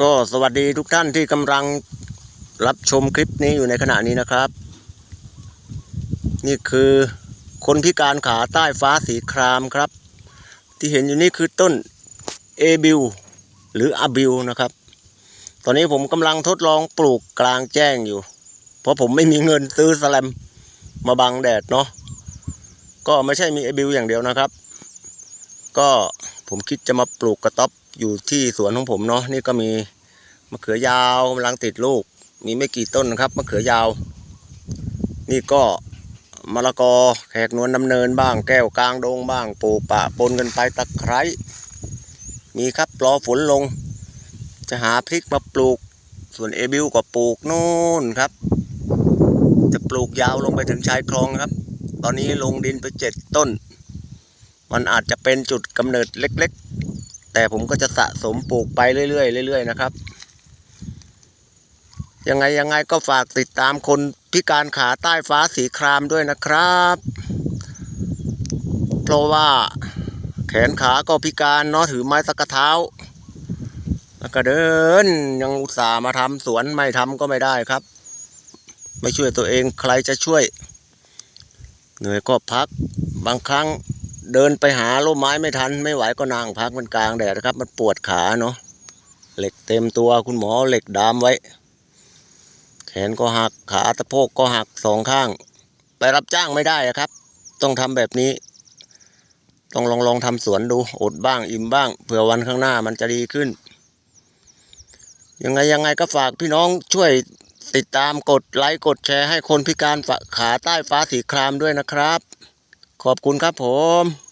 ก็สวัสดีทุกท่านที่กำลังรับชมคลิปนี้อยู่ในขณะนี้นะครับ นี่คือคนพิการขาใต้ฟ้าสีครามครับ ที่เห็นอยู่นี่คือต้นเอบิวหรืออาบิวนะครับ ตอนนี้ผมกำลังทดลองปลูกกลางแจ้งอยู่ เพราะผมไม่มีเงินซื้อสแลมมาบังแดดเนาะก็ไม่ใช่มีเอบิวอย่างเดียวนะครับ ก็ผมคิดจะมาปลูกกระต๊อบอยู่ที่สวนของผมเนาะนี่ก็มี มะเขือยาวกำลังติดลูก มีไม่กี่ต้นนะครับมะเขือยาว นี่ก็มะละกอแขกนวลดำเนินบ้าง แก้วกลางดงบ้างปลูกปะปนกันไปตะไคร้มีครับรอฝนลง จะหาพริกมาปลูก ส่วนเอบิวก็ปลูกนู่นครับ จะปลูกยาวลงไปถึงชายคลองครับ ตอนนี้ลงดินไปเจ็ดต้น มันอาจจะเป็นจุดกำเนิดเล็ก ๆ แต่ผมก็จะสะสมปลูกไปเรื่อยๆเรื่อยๆนะครับ ยังไงยังไงก็ฝากติดตามคนพิการขาใต้ฟ้าสีครามด้วยนะครับ เพราะว่าแขนขาก็พิการเนาะถือไม้ตะกะเท้า แล้วก็เดินยังอุตส่าห์มาทำสวนไม่ทำก็ไม่ได้ครับ ไม่ช่วยตัวเองใครจะช่วย เหนื่อยก็พักบางครั้งเดินไปหาร่มไม้ไม่ทัน ไม่ไหวก็นั่งพักมันกลางแดดนะครับ มันปวดขาเนาะเหล็กเต็มตัวคุณหมอเอาเหล็กดามไว้ แขนก็หักขาตะโพกก็หักสองข้าง ไปรับจ้างไม่ได้อะครับ ต้องทำแบบนี้ ต้องลองลองทำสวนดูอดบ้างอิ่มบ้างเผื่อวันข้างหน้ามันจะดีขึ้น ยังไงยังไงก็ฝากพี่น้องช่วยติดตามกดไลค์กดแชร์ให้คนพิการขาใต้ฟ้าสีครามด้วยนะครับ ขอบคุณครับผม